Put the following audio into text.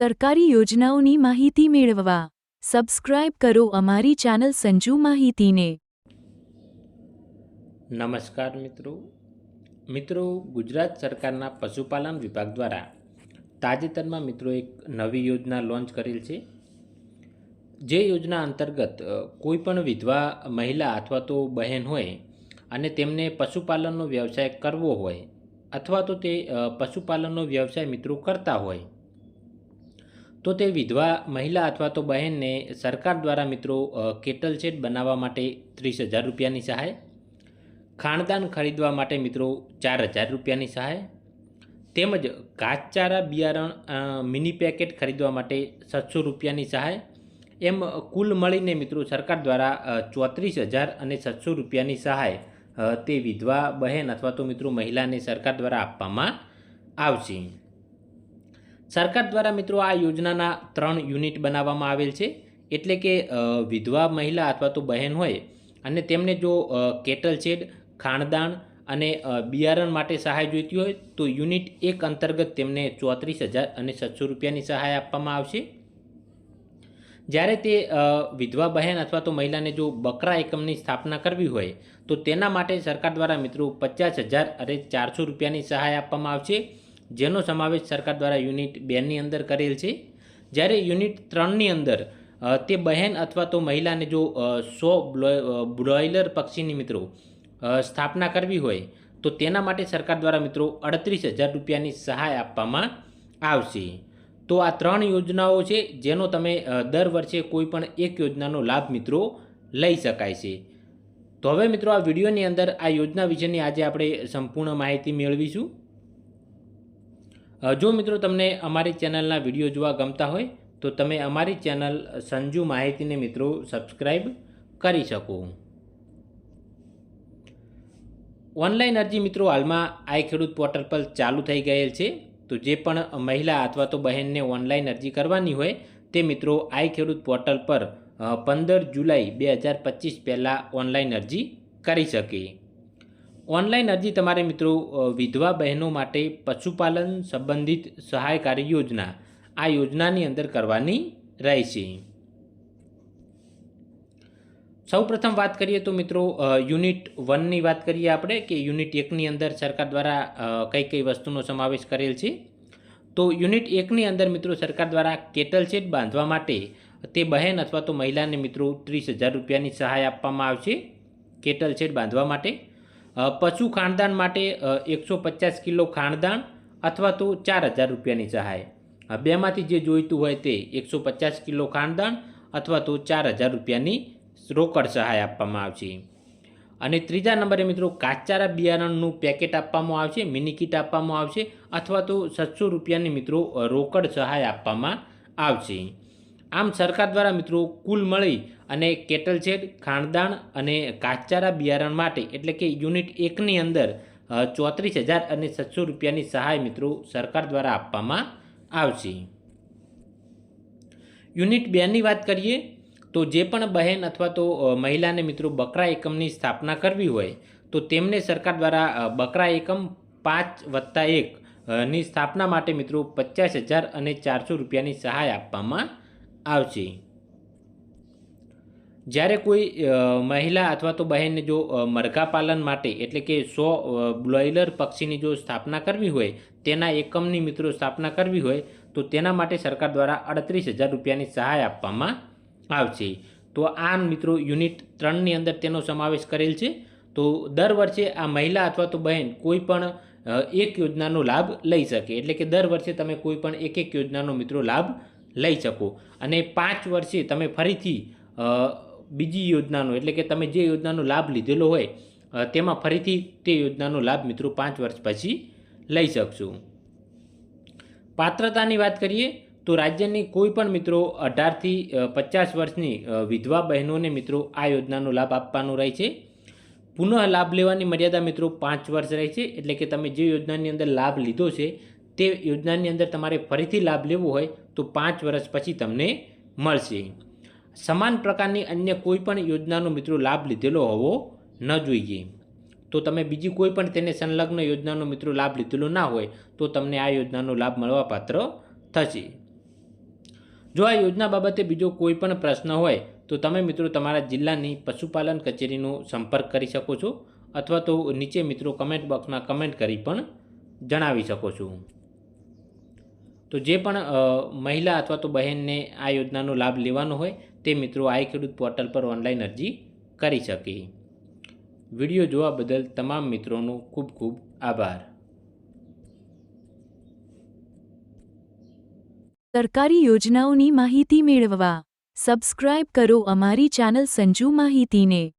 સરકારી યોજનાઓની માહિતી મેળવવા. સબસ્ક્રાઇબ કરો અમારી ચેનલ સંજુ માહિતીને. નમસ્કાર મિત્રો. મિત્રો, ગુજરાત સરકારના પશુપાલન વિભાગ દ્વારા તાજેતરમાં મિત્રો એક નવી યોજના લોન્ચ કરેલ છે. જે યોજના અંતર્ગત કોઈપણ કોઈ પણ વિધવા મહિલા અથવા તો બહેન હોય અને તેમને પશુપાલનનો વ્યવસાય કરવો હોય અથવા તો તે પશુપાલનનો વ્યવસાય મિત્રો કરતા હોય તો તે વિધવા, મહિલા અથવા તો બહેનને સરકાર દ્વારા મિત્રો કેટલ શેડ બનાવવા માટે ત્રીસ હજાર રૂપિયાની સહાય? ખાણદાન ખરીદવા માટે મિત્રો ચાર હજાર રૂપિયાની સહાય? તેમજ ઘાસચારા બિયારણ મિની પેકેટ ખરીદવા માટે સાતસો રૂપિયાની સહાય? એમ કુલ મળીને મિત્રો સરકાર દ્વારા ચોત્રીસ હજાર અને સાતસો રૂપિયાની સહાય તે વિધવા, બહેન અથવા તો મિત્રો મહિલાને સરકાર દ્વારા આપવામાં આવશે. સરકાર દ્વારા મિત્રો આ યોજનાના ત્રણ યુનિટ બનાવવામાં આવેલ છે. એટલે કે વિધવા મહિલા અથવા તો બહેન હોય અને તેમને જો કેટલ શેડ ખાણદાણ અને બિયારણ માટે સહાય જોઈતી હોય તો યુનિટ એક અંતર્ગત તેમને ચોત્રીસ હજાર અને સાતસો રૂપિયાની સહાય આપવામાં આવશે. જ્યારે તે વિધવા બહેન અથવા તો મહિલાને જો બકરા એકમની સ્થાપના કરવી હોય તો તેના માટે સરકાર દ્વારા મિત્રો પચાસ હજાર અને ચારસો રૂપિયાની સહાય આપવામાં આવશે. જેનો સમાવેશ સરકાર દ્વારા યુનિટ બેની અંદર કરેલ છે. જ્યારે યુનિટ ત્રણની અંદર તે બહેન અથવા તો મહિલાને જો સો બ્રોઇલર પક્ષીની મિત્રો સ્થાપના કરવી હોય, તો તેના માટે સરકાર દ્વારા મિત્રો અડત્રીસ હજાર રૂપિયાની સહાય આપવામાં આવશે. તો આ ત્રણ યોજનાઓ છે, જેનો તમે દર વર્ષે કોઈ પણ એક યોજનાનો લાભ મિત્રો લઈ શકાય છે. તો હવે મિત્રો આ વિડીયોની અંદર આ યોજના વિશેની આજે આપણે સંપૂર્ણ માહિતી મેળવીશું. જો મિત્રો તમને અમારી ચેનલના વીડિયો જોવા ગમતા હોય, તો તમે અમારી ચેનલ સંજુ માહિતીને મિત્રો સબસ્ક્રાઈબ કરી શકો. ઓનલાઈન અરજી મિત્રો હાલમાં આઈ ખેડૂત પોર્ટલ પર ચાલુ થઈ ગયેલ છે. તો જે પણ મહિલા અથવા તો બહેનને ઓનલાઈન અરજી કરવાની હોય, તે મિત્રો આઈ ખેડૂત પોર્ટલ પર પંદર જુલાઈ બે હજાર પચીસ પહેલાં ઓનલાઈન અરજી કરી શકે. ઓનલાઈન અરજી તમારે મિત્રો વિધવા બહેનો માટે પશુપાલન સંબંધિત સહાયકારી યોજના. આ યોજનાની અંદર કરવાની રહેશે. સૌપ્રથમ વાત કરીએ તો મિત્રો યુનિટ વનની વાત કરીએ આપણે કે યુનિટ એકની અંદર સરકાર દ્વારા કઈ કઈ વસ્તુનો સમાવેશ કરેલ છે. તો યુનિટ એકની અંદર મિત્રો સરકાર દ્વારા કેટલ શેડ બાંધવા માટે? તે બહેન અથવા તો મહિલાને મિત્રો ત્રીસ હજાર રૂપિયાની સહાય આપવામાં આવશે. કેટલ શેડ બાંધવા માટે? પશુ ખાણદાન માટે એકસો પચાસ કિલો ખાણદાન અથવા તો ચાર હજાર રૂપિયાની સહાય. બેમાંથી જે જોઈતું હોય તે એકસો પચાસ કિલો ખાણદાન અથવા તો ચાર હજાર રૂપિયાની રોકડ સહાય આપવામાં આવશે. અને ત્રીજા નંબરે મિત્રો કાચારા બિયારણનું પેકેટ આપવામાં આવશે, મિની કીટ આપવામાં આવશે અથવા તો સાતસો રૂપિયાની મિત્રો રોકડ સહાય આપવામાં આવશે. આમ સરકાર દ્વારા મિત્રો કુલ મળી અને કેટલ શેડ ખાણદાણ અને કાચારા બિયારણ માટે, એટલે કે યુનિટ એકની અંદર ચોત્રીસ હજાર અને સાતસો રૂપિયાની સહાય મિત્રો સરકાર દ્વારા આપવામાં આવશે. યુનિટ બેની વાત કરીએ, તો જે પણ બહેન અથવા તો મહિલાને મિત્રો બકરા એકમની સ્થાપના કરવી હોય, તો તેમને સરકાર દ્વારા બકરા એકમ પાંચ વત્તા એક ની સ્થાપના માટે મિત્રો પચાસ હજાર અને ચારસો રૂપિયાની સહાય આપવામાં આવશે. જ્યારે કોઈ મહિલા અથવા તો બહેનને જો મરઘા પાલન માટે એટલે કે સો બ્રોઇલર પક્ષીની જો સ્થાપના કરવી હોય, તેના એકમની મિત્રો સ્થાપના કરવી હોય, તો તેના માટે સરકાર દ્વારા અડત્રીસ હજાર રૂપિયાની સહાય આપવામાં આવશે. તો આ મિત્રો યુનિટ ત્રણની અંદર તેનો સમાવેશ કરેલ છે. તો દર વર્ષે આ મહિલા અથવા તો બહેન કોઈ પણ એક યોજનાનો લાભ લઈ શકે. એટલે કે દર વર્ષે તમે કોઈ પણ એક એક યોજનાનો મિત્રો લાભ લઈ શકો. અને પાંચ વર્ષે તમે ફરીથી બીજી યોજનાનો, એટલે કે તમે જે યોજનાનો લાભ લીધેલો હોય તેમાં ફરીથી તે યોજનાનો લાભ મિત્રો પાંચ વર્ષ પછી લઈ શકશો. પાત્રતાની વાત કરીએ, તો રાજ્યની કોઈ પણ મિત્રો અઢારથી પચાસ વર્ષની વિધવા બહેનોને મિત્રો આ યોજનાનો લાભ આપવાનો રહે છે. પુનઃ લાભ લેવાની મર્યાદા મિત્રો પાંચ વર્ષ રહે છે, એટલે કે તમે જે યોજનાની અંદર લાભ લીધો છે તે યોજનાની અંદર તમારે ફરીથી લાભ લેવો હોય તો પાંચ વર્ષ પછી તમને મળશે. સમાન પ્રકારની અન્ય કોઈ પણ યોજનાનો મિત્રો લાભ લીધેલો હોવો ન જોઈએ. તો તમે બીજી કોઈ પણ તેને સંલગ્ન યોજનાનો મિત્રો લાભ લીધેલો ના હોય તો તમને આ યોજનાનો લાભ મળવાપાત્ર થશે. જો આ યોજના બાબતે બીજો કોઈ પણ પ્રશ્ન હોય તો તમે મિત્રો તમારા જિલ્લાની પશુપાલન કચેરીનો સંપર્ક કરી શકો છો અથવા તો નીચે મિત્રો કમેન્ટ બોક્સમાં કમેન્ટ કરી પણ જણાવી શકો છો. તો જે પણ મહિલા અથવા તો બહેનને આ યોજનાનો લાભ લેવાનો હોય તે મિત્રો આઈ ખેડૂત પોર્ટલ પર ઓનલાઈન અરજી કરી શકે. વીડિયો જોવા બદલ તમામ મિત્રોનો ખૂબ ખૂબ આભાર. સરકારી યોજનાઓની માહિતી મેળવવા સબસ્ક્રાઇબ કરો અમારી ચેનલ સંજુ માહિતીને.